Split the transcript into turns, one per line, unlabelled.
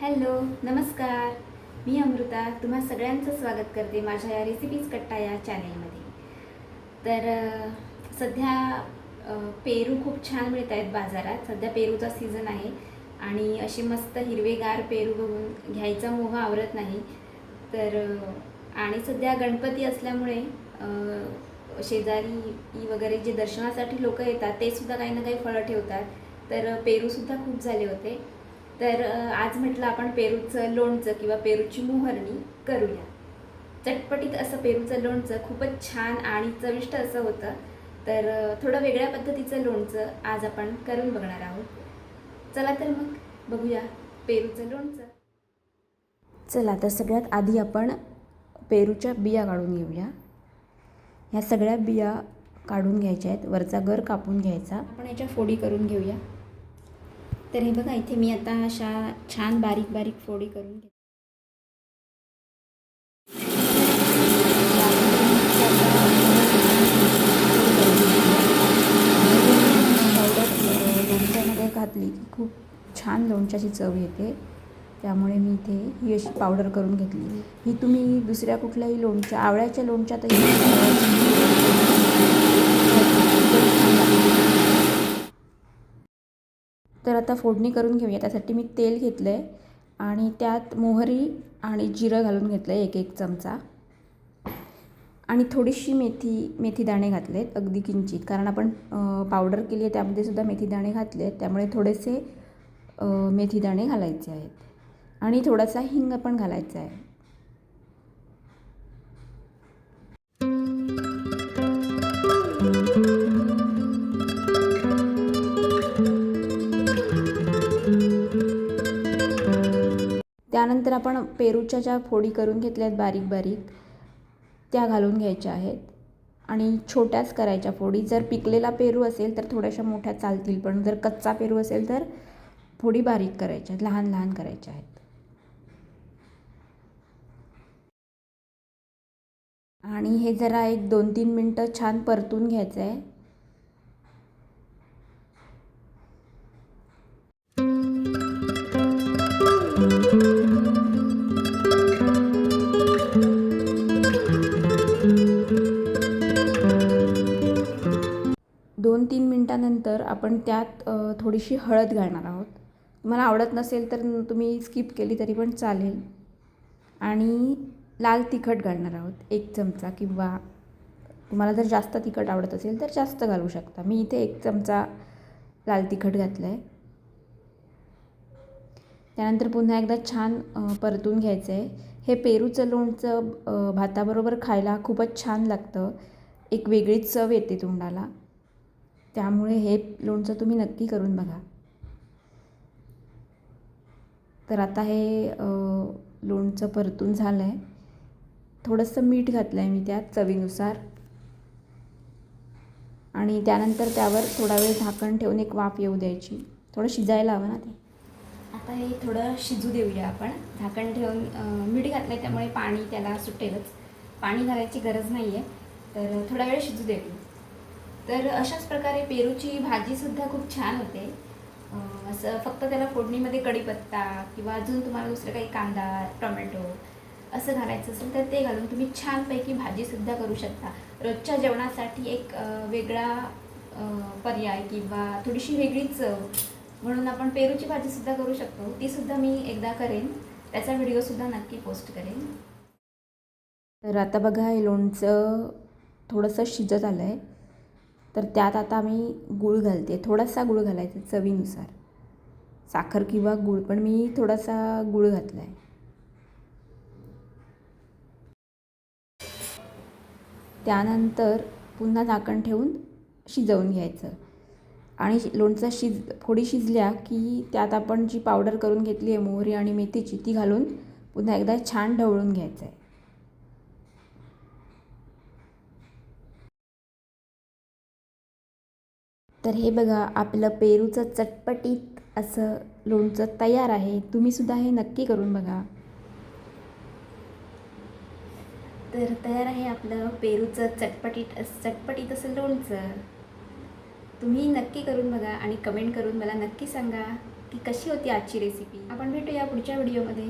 Hello नमस्कार. मी अमृता तुम्हा सगळ्यांचं स्वागत करते माझ्या या रेसिपीज कट्टा या चॅनेलमध्ये तर सध्या पेरू खूप छान मिळत आहेत बाजारात. सध्या पेरूचा सीझन आहे आणि असे मस्त हिरवेगार पेरू बघून घ्यायचा मोह आवरत नाही. तर आणि सध्या गणपती असल्यामुळे शेजारी वगैरे जे दर्शनासाठी लोक येतात ते सुद्धा काही ना काही फळं ठेवतात. तर पेरूसुद्धा खूप झाले होते. तर आज म्हटलं आपण पेरूचं लोणचं किंवा पेरूची मोहरणी करूया. चटपटीत असं पेरूचं लोणचं खूपच छान आणि चविष्ट असं होतं. तर थोडं वेगळ्या पद्धतीचं लोणचं आज आपण करून बघणार आहोत. चला तर मग बघूया पेरूचं लोणचं. चला तर सगळ्यात आधी आपण पेरूच्या बिया काढून घेऊया. ह्या सगळ्या बिया काढून घ्यायच्या आहेत. वरचा गर कापून घ्यायचा. आपण याच्या फोडी करून घेऊया. तर हे बघा इथे मी आता अशा छान बारीक बारीक फोडी करून घेते. पावडर लोणच्यामध्ये घातली की खूप छान लोणच्याची चव येते. त्यामुळे मी इथे ही अशी पावडर करून घेतली. ही तुम्ही दुसऱ्या कुठल्याही लोणच्या आवळ्याच्या लोणच्यातही तर आता फोडणी करून घेऊया. त्यासाठी मी तेल घेतलं आहे आणि त्यात मोहरी आणि जिरं घालून घेतलं आहे एक एक चमचा. आणि थोडीशी मेथी मेथी दाणे घातले आहेत अगदी किंचित. कारण आपण पावडर केली आहे त्यामध्ये सुद्धा मेथी दाणे घातले आहेत त्यामुळे थोडेसे मेथीदाणे मेथी दाणे घालायचे आहेत. आणि थोडासा हिंग पण घालायचा आहे. त्यानंतर आपण पेरूच्या ज्या फोडी करून घेतल्या आहेत बारीक बारीक त्या घालून घ्यायच्या आहेत. आणि छोट्याच करायच्या फोडी. जर पिकलेला पेरू असेल तर थोड्याशा मोठ्या चालतील पण जर कच्चा पेरू असेल तर फोडी बारीक करायच्या आहेत लहान लहान करायच्या आहेत. आणि हे जरा एक दोन तीन मिनटं छान परतून घ्यायचं आहे तर आपण त्यात थोडीशी हळद घालणार आहोत. तुम्हाला आवडत नसेल तर तुम्ही स्किप केली तरी पण चालेल. आणि लाल तिखट घालणार आहोत एक चमचा किंवा तुम्हाला जर जास्त तिखट आवडत असेल तर जास्त घालू शकता. मी इथे एक चमचा लाल तिखट घातलं आहे त्यानंतर पुन्हा एकदा छान परतून घ्यायचं आहे हे पेरूचं लोणचं भाताबरोबर खायला खूपच छान लागतं. एक वेगळीच चव येते तोंडाला. त्यामुळे हे लोणचं तुम्ही नक्की करून बघा. तर आता हे लोणचं परतून झालं आहे थोडंसं मीठ घातलं आहे मी त्यात चवीनुसार. आणि त्यानंतर त्यावर थोडा वेळ झाकण ठेवून एक वाफ येऊ द्यायची. थोडं शिजायला हवं ना ते. आता हे थोडं शिजू देऊया आपण. झाकण ठेवून मीठ घातलं आहे त्यामुळे पाणी त्याला सुटेलच. पाणी घालायची गरज नाही आहे तर थोडा वेळ शिजू देऊ तर अशाच प्रकारे पेरूची भाजीसुद्धा खूप छान होते. असं फक्त त्याला फोडणीमध्ये कढीपत्ता किंवा अजून तुम्हाला दुसरं काही कांदा टोमॅटो असं घालायचं असेल तर ते घालून तुम्ही छानपैकी भाजीसुद्धा करू शकता. रोजच्या जेवणासाठी एक वेगळा पर्याय किंवा थोडीशी वेगळी चव म्हणून आपण पेरूची भाजीसुद्धा करू शकतो. तीसुद्धा मी एकदा करेन. त्याचा व्हिडिओसुद्धा नक्की पोस्ट करेन. तर आता बघा हे लोणचं थोडंसं शिजत आलं आहे तर त्यात आता मी गूळ घालते. थोडासा गूळ घालायचा चवीनुसार. साखर किंवा गूळ पण मी थोडासा गूळ घातला आहे त्यानंतर पुन्हा झाकण ठेवून शिजवून घ्यायचं. आणि लोणचं शिज फोडी शिजल्या की त्यात आपण जी पावडर करून घेतली आहे मोहरी आणि मेथीची ती घालून पुन्हा एकदा छान ढवळून घ्यायचं आहे तर हे बघा आपलं पेरूचं चटपटीत असं लोणचं तयार आहे. तुम्हीसुद्धा हे नक्की करून बघा. तर तयार आहे आपलं पेरूचं चटपटीत चटपटीत असं लोणचं. तुम्ही नक्की करून बघा आणि कमेंट करून मला नक्की सांगा की कशी होती आजची रेसिपी आपण भेटूया पुढच्या व्हिडिओमध्ये